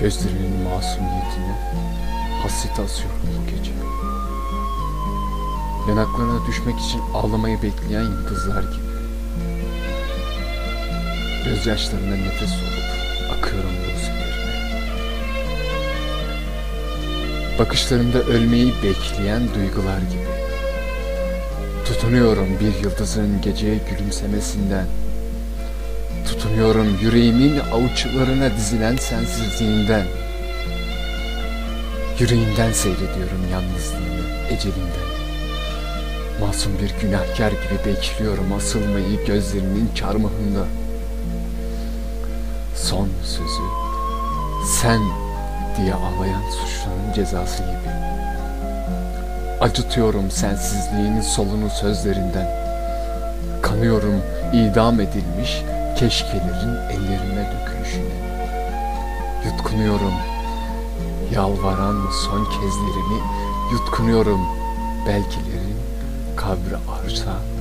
Gözlerinin masumiyetine hasret asıyorum bu gece. Yanaklarına düşmek için ağlamayı bekleyen yıldızlar gibi. Gözyaşlarına nefes olup akıyorum bu seferine. Bakışlarımda ölmeyi bekleyen duygular gibi. Tutunuyorum bir yıldızın geceye gülümsemesinden. Tutunuyorum yüreğimin avuçlarına dizilen sensizliğinden. Yüreğinden seyrediyorum yalnızlığını ecelinden. Masum bir günahkar gibi bekliyorum asılmayı gözlerinin çarmıhında. Son sözü sen diye ağlayan suçlunun cezası gibi. Acıtıyorum sensizliğin solunu sözlerinden. Kanıyorum idam edilmiş keşkelerin ellerine dökülüşüne. Yutkunuyorum yalvaran son kezlerimi, yutkunuyorum belkilerin kabri arsa